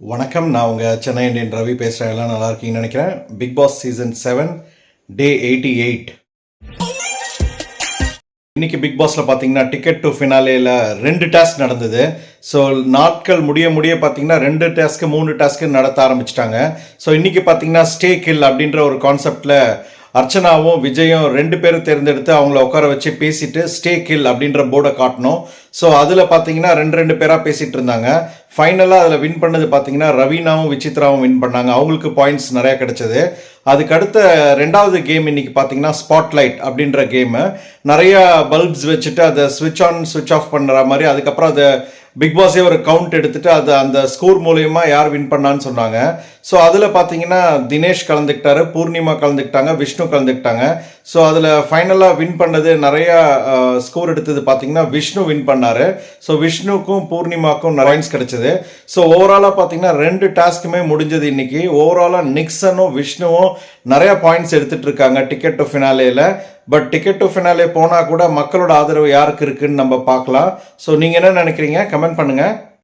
வணக்கம். நான் உங்கள் சென்னை இண்டியன் ரவி பேசுகிறேன் எல்லாம் நல்லா இருக்கீங்கன்னு நினைக்கிறேன். Bigg Boss season seven day eighty eight இன்னைக்கு பிக் பாஸில் பார்த்தீங்கன்னா டிக்கெட் டு ஃபினாலேயில் ரெண்டு டாஸ்க் நடந்தது. ஸோ நாட்கள் முடிய முடிய பார்த்தீங்கன்னா ரெண்டு டாஸ்க்கு மூணு டாஸ்க்கு நடத்த ஆரம்பிச்சிட்டாங்க. ஸோ இன்னைக்கு பார்த்தீங்கன்னா ஸ்டே கில் அப்படின்ற ஒரு கான்செப்டில் அர்ச்சனாவும் விஜயும் ரெண்டு பேரும் தேர்ந்தெடுத்து அவங்கள உட்கார வச்சு பேசிட்டு ஸ்டே கில் அப்படின்ற போர்டை காட்டணும். ஸோ அதில் பார்த்தீங்கன்னா ரெண்டு ரெண்டு பேராக பேசிகிட்டு இருந்தாங்க. ஃபைனலாக அதில் வின் பண்ணது பார்த்தீங்கன்னா ரவீனாவும் விசித்ராவும் வின் பண்ணாங்க. அவங்களுக்கு பாயிண்ட்ஸ் நிறையா கிடச்சிது. அதுக்கு அடுத்த ரெண்டாவது கேம் இன்னைக்கு பார்த்தீங்கன்னா ஸ்பாட்லைட் அப்படின்ற கேமு நிறையா பல்ப்ஸ் வச்சுட்டு அதை ஸ்விட்ச் ஆன் ஸ்விட்ச் ஆஃப் பண்ணுற மாதிரி அதுக்கப்புறம் அதை பிக் பாஸே ஒரு கவுண்ட் எடுத்துட்டு அது அந்த ஸ்கோர் மூலயமா யார் வின் பண்ணான்னு சொன்னாங்க. ஸோ அதில் பார்த்தீங்கன்னா தினேஷ் கலந்துக்கிட்டாரு பூர்ணிமா கலந்துக்கிட்டாங்க விஷ்ணு கலந்துக்கிட்டாங்க. ஸோ அதில் ஃபைனலாக வின் பண்ணது நிறையா ஸ்கோர் எடுத்தது பார்த்தீங்கன்னா விஷ்ணு வின் பண்ணார். ஸோ விஷ்ணுக்கும் பூர்ணிமாக்கும் பாயிண்ட்ஸ் கிடச்சிது. ஸோ ஓவராலாக பார்த்தீங்கன்னா ரெண்டு டாஸ்க்குமே முடிஞ்சது இன்னைக்கு. ஓவராலாக நிக்சனும் விஷ்ணுவும் நிறையா பாயிண்ட்ஸ் எடுத்துகிட்டு இருக்காங்க டிக்கெட் டு ஃபினாலேயில் பட் டிக்கெட் டு ஃபினாலே போனால் கூட மக்களோட ஆதரவு யாருக்கு இருக்குன்னு நம்ம பார்க்கலாம். ஸோ நீங்கள் என்ன நினைக்கிறீங்க? கமெண்ட் பண்ணுங்கள்